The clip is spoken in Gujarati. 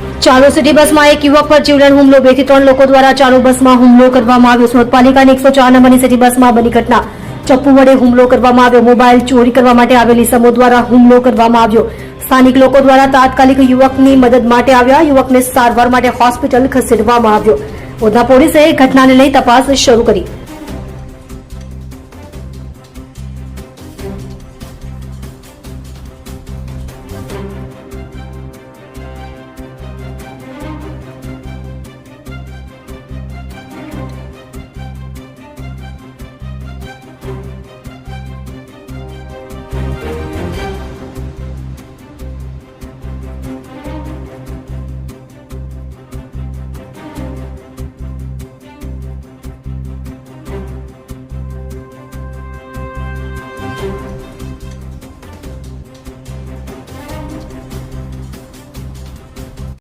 ચાલુ સિટી બસમાં એક યુવક પર જીવલેણ હુમલો. બેથી ત્રણ લોકો દ્વારા ચાલુ બસમાં હુમલો કરવામાં આવ્યો. સુરત પાલિકાની એકસો ચાર નંબરની સિટી બસમાં બની ઘટના. ચપ્પુ વડે હુમલો કરવામાં આવ્યો. મોબાઈલ ચોરી કરવા માટે આવેલી સમૂહ દ્વારા હુમલો કરવામાં આવ્યો. સ્થાનિક લોકો દ્વારા તાત્કાલિક યુવકની મદદ માટે આવ્યા. યુવકને સારવાર માટે હોસ્પિટલ ખસેડવામાં આવ્યો. ઉધના પોલીસે ઘટનાને લઈ તપાસ શરૂ કરી.